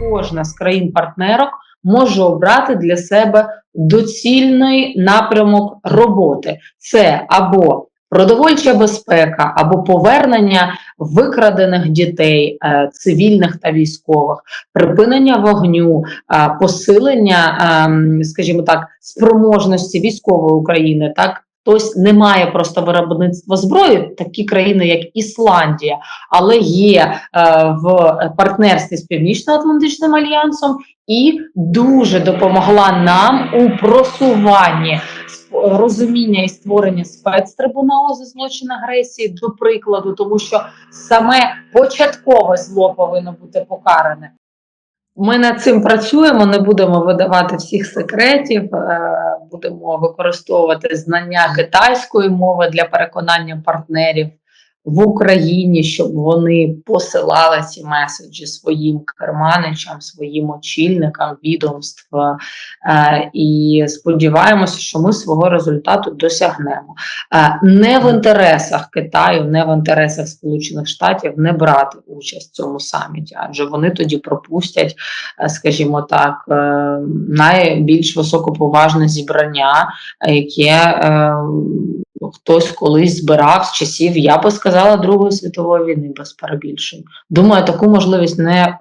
кожна з країн-партнерок може обрати для себе доцільний напрямок роботи. Це або продовольча безпека, або повернення викрадених дітей, е, цивільних та військових, припинення вогню, е, посилення, ем, скажімо так, спроможності військової України. Так, хтось не має просто виробництва зброї, такі країни, як Ісландія, але є е, в партнерстві з Північно-Атлантичним альянсом і дуже допомогла нам у просуванні розуміння і створення спецтрибуналу за злочин агресії, до прикладу, тому що саме початкове зло повинно бути покаране. Ми над цим працюємо, не будемо видавати всіх секретів, е, будемо використовувати знання китайської мови для переконання партнерів в Україні, щоб вони посилали ці меседжі своїм керманичам, своїм очільникам відомств. Е, І сподіваємося, що ми свого результату досягнемо. Е, Не в інтересах Китаю, не в інтересах Сполучених Штатів не брати участь в цьому саміті, адже вони тоді пропустять е, скажімо так, найбільш високоповажне зібрання, яке хтось колись збирав з часів, я би сказала, Другої світової війни без перебільшень. Думаю, таку можливість не е,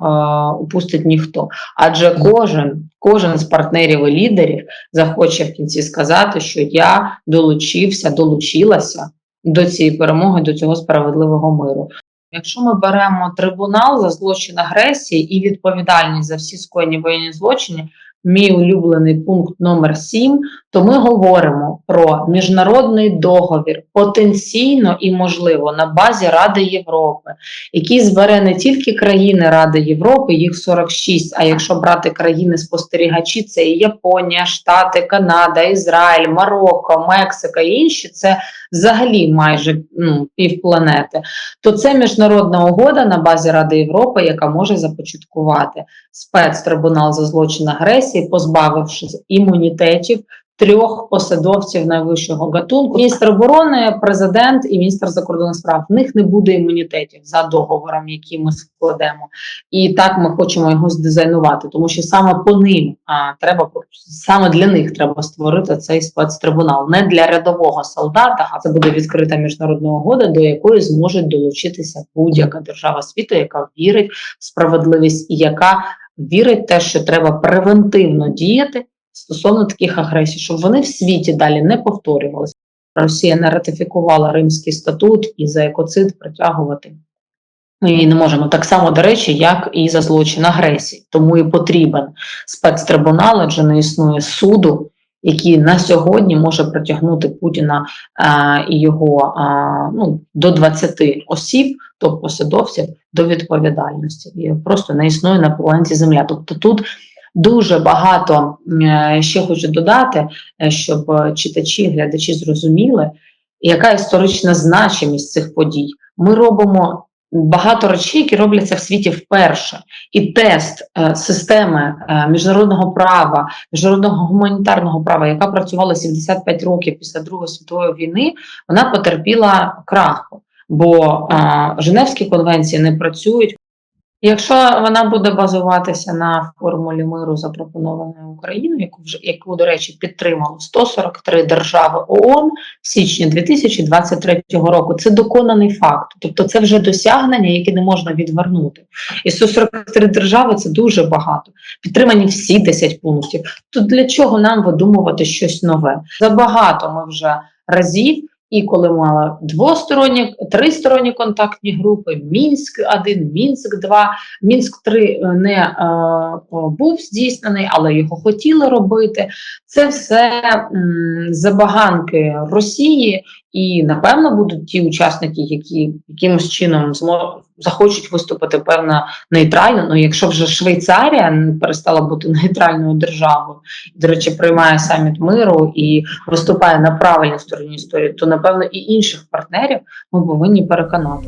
упустить ніхто. Адже кожен, кожен з партнерів і лідерів захоче в кінці сказати, що я долучився, долучилася до цієї перемоги, до цього справедливого миру. Якщо ми беремо трибунал за злочин агресії і відповідальність за всі скоєні воєнні злочини, мій улюблений пункт номер 7, то ми говоримо про міжнародний договір потенційно і можливо на базі Ради Європи, який збере не тільки країни Ради Європи, їх 46, а якщо брати країни спостерігачі, це і Японія, Штати, Канада, Ізраїль, Марокко, Мексика і інші, це взагалі майже ну, півпланети то це міжнародна угода на базі Ради Європи, яка може започаткувати спецтрибунал за злочин агресії, позбавивши імунітетів трьох посадовців найвищого гатунку. Міністр оборони, президент і міністр закордонних справ. В них не буде імунітетів за договором, який ми складемо. І так ми хочемо його здизайнувати, тому що саме по ним а, треба саме для них треба створити цей спецтрибунал, не для рядового солдата, а це буде відкрита міжнародна угода, до якої зможе долучитися будь-яка держава світу, яка вірить в справедливість і яка вірить в те, що треба превентивно діяти стосовно таких агресій, щоб вони в світі далі не повторювалися. Росія не ратифікувала Римський статут і за екоцид притягувати. Ми її не можемо так само, до речі, як і за злочин агресії. Тому і потрібен спецтрибунал, адже не існує суду, який на сьогодні може притягнути Путіна а, і його а, ну, до 20 осіб, тобто посадовців, до відповідальності. І просто не існує на планеті Земля. Тобто тут дуже багато е, ще хочу додати, е, щоб читачі, глядачі зрозуміли, яка історична значимість цих подій. Ми робимо багато речей, які робляться в світі вперше. І тест е, системи е, міжнародного права, міжнародного гуманітарного права, яка працювала 75 років після Другої світової війни, вона потерпіла краху, бо е, Женевські конвенції не працюють. Якщо вона буде базуватися на формулі миру, запропонованої Україною, яку вже яку, до речі, підтримало 143 держави ООН в січні 2023 року, це доконаний факт. Тобто, це вже досягнення, яке не можна відвернути. І 143 держави це дуже багато. Підтримані всі 10 пунктів. То для чого нам видумувати щось нове? Забагато ми вже разів. І коли мала двосторонні, тристоронні контактні групи, Мінськ 1 Мінськ 2 Мінськ 3 не е, був здійснений, але його хотіли робити. Це все м, забаганки Росії, і напевно будуть ті учасники, які якимось чином захочуть виступити певно нейтрально. Ну, якщо вже Швейцарія перестала бути нейтральною державою, до речі, приймає саміт миру і виступає на правильній стороні історії, то напевно і інших партнерів ми повинні переконати.